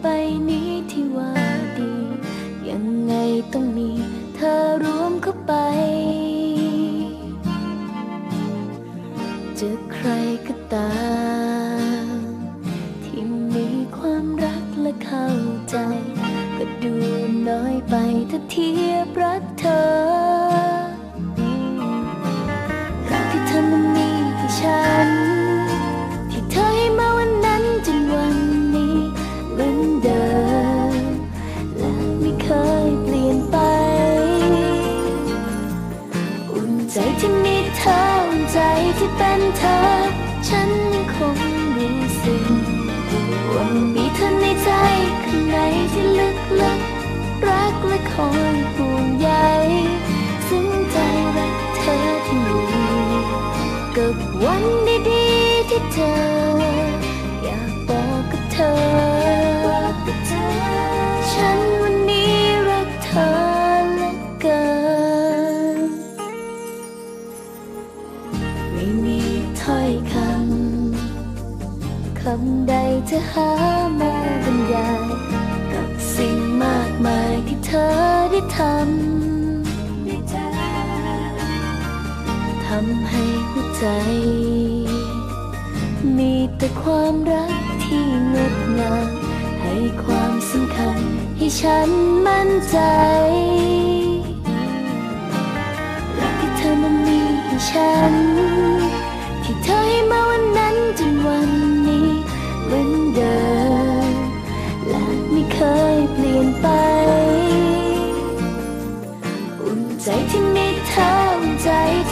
ไปนี้ที่ว่าดี ยังไงต้องมีเธอรวมเข้าไป จะใครก็ตาม ที่มีความรักและเข้าใจ ก็ดูน้อยไปถ้าเทียบรักเธอ คอยห่วงใยซึ้งใจรักเธอที่มีกับวันดีๆที่เธออยากบอกกับเธอ ฉันวันนี้รักเธอเหลือเกิน ไม่มีถ้อยคำ คำใดจะหามาบรรยายกับสิ่งมากมายที่ ธอได้ทำทำให้หัวใจ มีแต่ความรักที่งดงามให้ความสำคัญให้ฉันมั่นใจ รักที่เธอนั้นมีให้ฉัน ที่เธอให้มาวันนั้นจนวันนี้เหมือนเดิม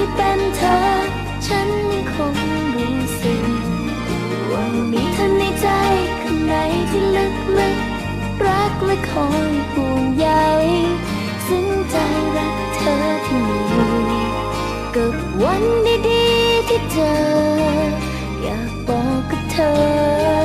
ที่เป็นเธอ ฉันยังคงรู้สึก ว่ามีเธอในใจข้างในที่ลึกลึกรักและคอยห่วงใยซึ้งใจรักเธอที่มีกับวันดีๆที่เธออยากบอกกับเธอ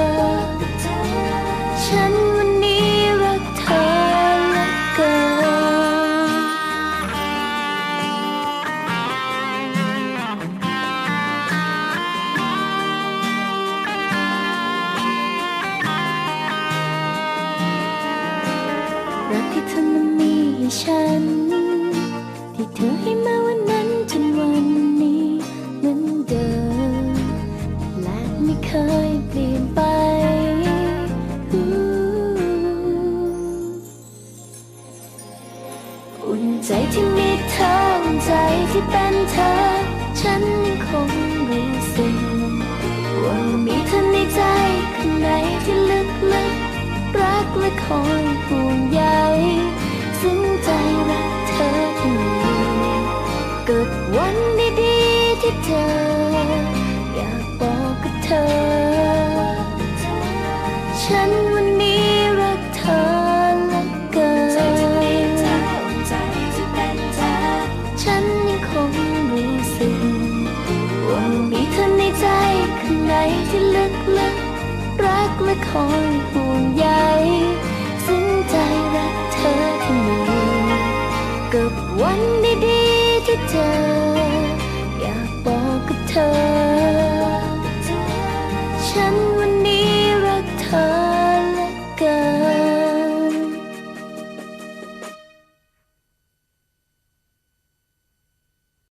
รักที่เธอนั้นมีให้ฉัน ที่เธอให้มาวันนั้นจนวันนี้เหมือนเดิม และไม่เคยเปลี่ยนไป อุ่นใจที่มีเธออุ่นใจที่เป็นเธอ ฉันยังคงรู้สึก และคอยห่วงใยซึ้งใจรักเธอที่มีกับวันดีๆที่เธอ อยากบอกกับเธอ ฉันวันนี้รักเธอเหลือเกินฉันยังคงรู้สึกว่ามีเธอในใจข้างในที่ และคอยห่วงใย